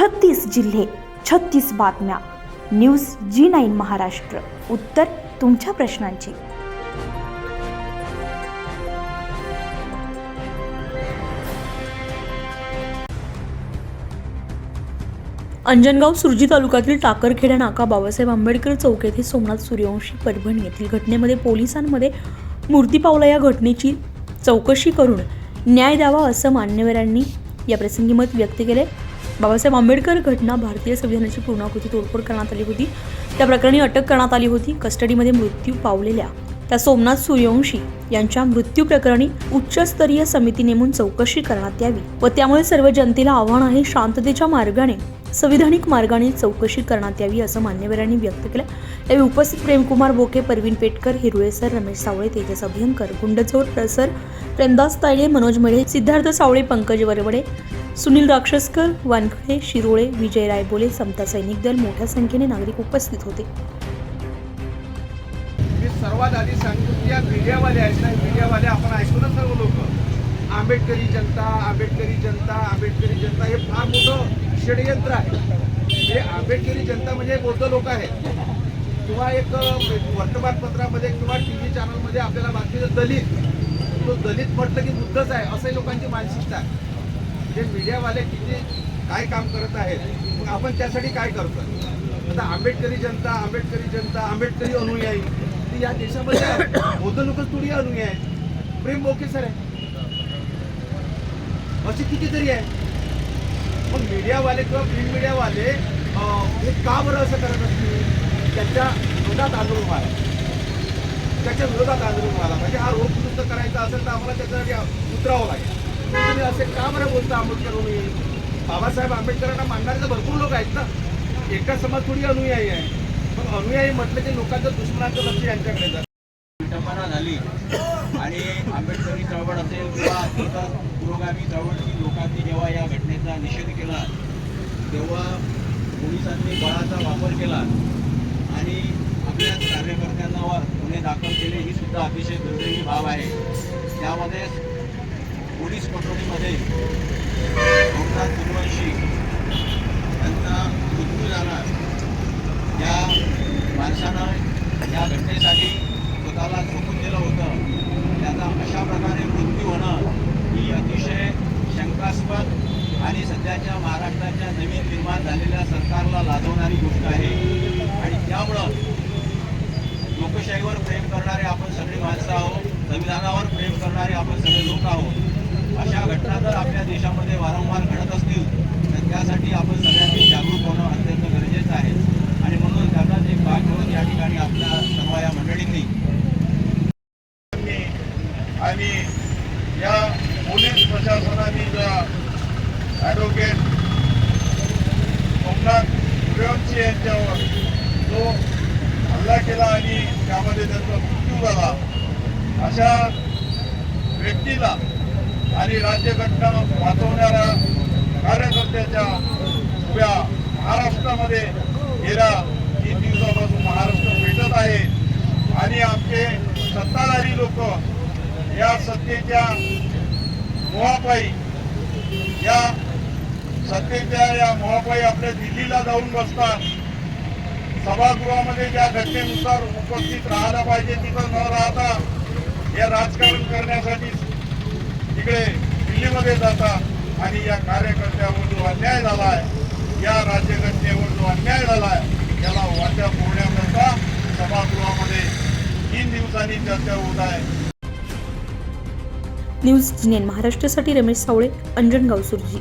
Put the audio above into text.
छत्तीस जिल्हे छत्तीस बातम्या. News G nine Maharashtra. उत्तर तुमच्या प्रश्नांची. अंजनगाव सुरजी तालुक्यातील टाकरखेडा नाका बाबासाहेब आंबेडकर चौक येथे सोमनाथ सूर्यवंशी परभणी येथील घटनेमध्ये पोलिसांमध्ये मूर्ती पावला या घटनेची चौकशी करून न्याय द्यावा असं मान्यवरांनी या प्रसंगी मत व्यक्त केले बाबासाहेब आंबेडकर घटना भारतीय संविधानाची पूर्णाकृती तोडफोड करण्यात आली होती. त्या प्रकरणी अटक करण्यात आली होती. कस्टडीमध्ये मृत्यू पावलेल्या त्या सोमनाथ सूर्यवंशी यांच्या मृत्यू प्रकरणी उच्चस्तरीय समिती नेमून चौकशी करण्यात यावी व त्यामुळे सर्व जनतेला आव्हान आहे शांततेच्या मार्गाने संविधानिक मार्गाने चौकशी करण्यात यावी असं मान्यवरांनी व्यक्त केलं. यावेळी उपस्थित प्रेमकुमार बोके परवीन पेटकर हिरुळे सर रमेश सावळे तेजस अभियंकर गुंडचोर प्रसर प्रेमदास तायडे मनोज मेढे सिद्धार्थ सावळे पंकज वरवडे सुनील राक्षसकर वानखळे शिरोळे विजय रायबोले समता सैनिक दल मोठ्या संख्येने नागरिक उपस्थित होते. मी सर्वात आधी सांगतो की या मीडियावाले आहेत ना मीडियावाले आपण ऐकतो ना सर्व लोक. आंबेडकरी जनता आंबेडकरी जनता आंबेडकरी जनता हे फार मोठं षडयंत्र आहे. हे आंबेडकरी जनता म्हणजे बौद्ध लोक आहेत. किंवा एक वर्तमानपत्रामध्ये किंवा टी व्ही चॅनलमध्ये आपल्याला बातमी दलित तो दलित म्हटलं की बुद्धच आहे असंही लोकांची मानसिकता आहे. जे मीडियावाले किती काय काम करत आहेत मग आपण त्यासाठी काय करतो आता आंबेडकरी जनता आंबेडकरी जनता आंबेडकरी अनुयायी ती या देशामध्ये बौद्ध तुडी अनुयायी प्रेम ओके सर आहे. असे कितीतरी आहे. मग मीडियावाले किंवा प्रिंट मीडियावाले हे का बरं असं करत असतील? त्याच्या विरोधात आंदोलन व्हायला. त्याच्या विरोधात आंदोलन व्हायला. म्हणजे हा रोग दुरुस्त करायचा असेल तर आम्हाला त्याच्यासाठी उतरावं लागेल. तुम्ही असे का बरं बोलता आंबेडकर अनुयायी? बाबासाहेब आंबेडकरांना मानणारे तर भरपूर लोक आहेत ना. एका समाज थोडी अनुयायी आहे. पण अनुयायी म्हटलं की लोकांचं दुश्मनाचं लक्ष यांच्याकडे जातं. विटंबना झाली. आणि आंबेडकरी चळवळ असेल किंवा इतर पुरोगामी चळवळची लोकांनी जेव्हा या घटनेचा निषेध केला तेव्हा पोलिसांनी बळाचा वापर केला आणि आपल्या कार्यकर्त्यांवर गुन्हे दाखल केले ही सुद्धा अतिशय दुर्दैवी बाब आहे. त्यामध्ये पोलीस कोठडीमध्ये लोकनाथ सूर्यवंशी यांचा मृत्यू झाला. या माणसानं या घटनेसाठी स्वतःला झोपून दिलं होतं. त्याचा अशा प्रकारे मृत्यू होणं ही अतिशय शंकास्पद आणि सध्याच्या महाराष्ट्राच्या नवीन निर्माण झालेल्या सरकारला लाजवणारी गोष्ट आहे. आणि त्यामुळं लोकशाहीवर प्रेम करणारे आपण सगळी माणसं आहोत. संविधानावर प्रेम करणारे आपण सगळे लोक आहोत. अशा घटना जर आपल्या देशामध्ये वारंवार घडत असतील तर त्यासाठी आपण सगळ्यांनी जागरूक होणं अत्यंत गरजेचं आहे. आणि म्हणून त्याचाच एक भाग म्हणून या ठिकाणी आपल्या सर्व या मंडळींनी आणि या पोलीस प्रशासनाने ॲडव्होकेट सोमनाथ सूर्यवंशी यांच्यावर जो हल्ला केला आणि त्यामध्ये त्यांचा मृत्यू झाला अशा व्यक्तीला आणि राज्यघटना वाचवणाऱ्या कार्यकर्त्याच्या उभ्या महाराष्ट्रामध्ये गेल्या तीन दिवसापासून महाराष्ट्र भेटत आहे. आणि आमचे सत्ताधारी लोक या सत्तेच्या मोहापाई या सत्तेच्या या मोहापाई आपल्या दिल्लीला जाऊन बसतात. सभागृहामध्ये ज्या घटनेनुसार उपस्थित राहायला पाहिजे तिथं न राहता हे राजकारण करण्यासाठी तिकडे दिल्लीमध्ये जातात आणि या कार्यकर्त्यावर जो अन्याय झाला आहे या राज्यघटनेवर जो अन्याय झाला आहे त्याला वाट्या फोडण्याकरता सभागृहामध्ये तीन दिवसांनी चर्चा होत आहे. न्यूज जिनेन महाराष्ट्रासाठी रमेश सावळे अंजनगाव सुरजी